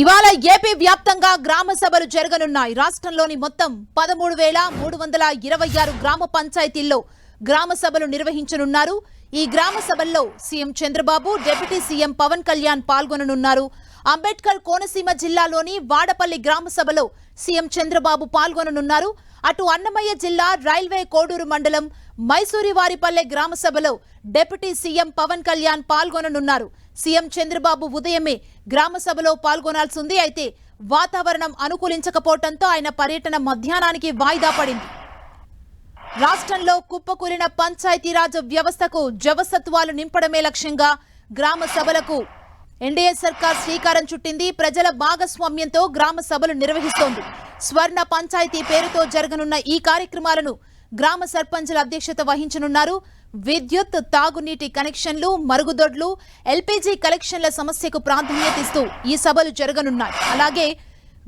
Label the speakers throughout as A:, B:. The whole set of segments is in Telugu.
A: ఇవాళ ఏపీ వ్యాప్తంగా గ్రామ సభలు జరగనున్నాయి. రాష్ట్రంలోని మొత్తం పదమూడు వేల మూడు వందల ఇరవై ఆరు గ్రామ పంచాయతీల్లో గ్రామ సభలు నిర్వహించనున్నారు. ఈ గ్రామ సభల్లో CM Chandrababu deputy CM Pawan Kalyan పాల్గొననున్నారు. Ambedkar Konaseema జిల్లాలోని వాడపల్లి గ్రామ సభలో సీఎం చంద్రబాబు పాల్గొననున్నారు. అటు అన్నమయ్య జిల్లా రైల్వే కోడూరు మండలం మైసూరివారిపల్లె గ్రామ సభలో డిప్యూటీ సీఎం పవన్ కళ్యాణ్ పాల్గొననున్నారు. సీఎం చంద్రబాబు ఉదయమే గ్రామ సభలో పాల్గొనాల్సింది. అయితే వాతావరణం అనుకూలించకపోవడంతో ఆయన పర్యటన మధ్యాహ్నానికి వాయిదా పడింది. రాష్ట్రంలో కుప్పకూలిన పంచాయతీరాజ్ వ్యవస్థకు జవసత్వాలు నింపడమే లక్ష్యంగా గ్రామ సభలకు ఎన్డీఏ సర్కార్ శ్రీకారం చుట్టింది. ప్రజల భాగస్వామ్యంతో గ్రామ సభలు నిర్వహిస్తోంది. స్వర్ణ పంచాయతీ పేరుతో జరగనున్న ఈ కార్యక్రమాలను గ్రామ సర్పంచుల అధ్యక్షత వహించనున్నారు. విద్యుత్ తాగునీటి కనెక్షన్లు మరుగుదొడ్లు ఎల్పీజీ కలెక్షన్ల సమస్యకు ప్రాధాన్యత ఇస్తూ ఈ సభలు జరగనున్నాయి. అలాగే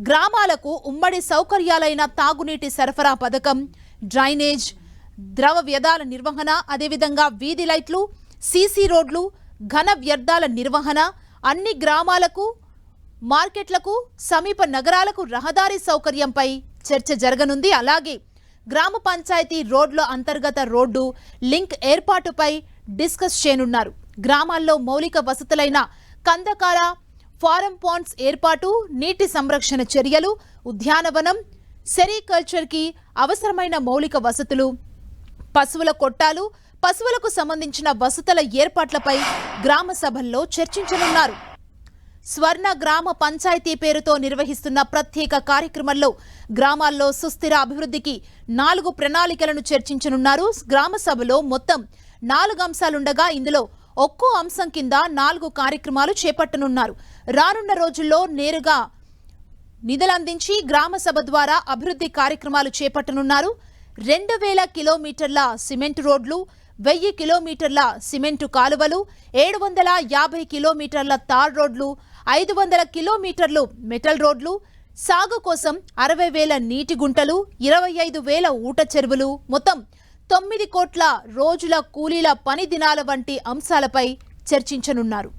A: గ్రామాలకు ఉమ్మడి సౌకర్యాలైన తాగునీటి సరఫరా పథకం డ్రైనేజ్ ద్రవ వ్యర్థాల నిర్వహణ అదేవిధంగా వీధి లైట్లు సీసీ రోడ్లు ఘన వ్యర్థాల నిర్వహణ అన్ని గ్రామాలకు మార్కెట్లకు సమీప నగరాలకు రహదారి సౌకర్యంపై చర్చ జరగనుంది. అలాగే గ్రామ పంచాయతీ రోడ్ల అంతర్గత రోడ్డు లింక్ ఏర్పాటుపై డిస్కస్ చేయనున్నారు. గ్రామాల్లో మౌలిక వసతులైన కందకాల ఫారం పాండ్స్ ఏర్పాటు నీటి సంరక్షణ చర్యలు ఉద్యానవనం సెరికల్చర్కి అవసరమైన మౌలిక వసతులు పశువుల కొట్టాలు పశువులకు సంబంధించిన వసతుల ఏర్పాట్లపై గ్రామ సభల్లో చర్చించనున్నారు. స్వర్ణ గ్రామ పంచాయతీ పేరుతో నిర్వహిస్తున్న ప్రత్యేక కార్యక్రమంలో గ్రామాల్లో సుస్థిర అభివృద్ధికి నాలుగు ప్రణాళికలను చర్చించనున్నారు. గ్రామ సభలో మొత్తం నాలుగు అంశాలుండగా ఇందులో ఒక్కో అంశం కింద నాలుగు కార్యక్రమాలు చేపట్టనున్నారు. రానున్న రోజుల్లో నేరుగా నిధులందించి గ్రామ సభ ద్వారా అభివృద్ధి కార్యక్రమాలు చేపట్టనున్నారు. రెండు వేల కిలోమీటర్ల సిమెంట్ రోడ్లు వెయ్యి కిలోమీటర్ల సిమెంటు కాలువలు ఏడు వందల యాభై కిలోమీటర్ల తార్ రోడ్లు ఐదు వందల కిలోమీటర్లు మెటల్ రోడ్లు సాగు కోసం అరవై వేల నీటి గుంటలు ఇరవై ఐదు వేల ఊట చెరువులు మొత్తం తొమ్మిది కోట్ల రోజుల కూలీల పని దినాల వంటి అంశాలపై చర్చించనున్నారు.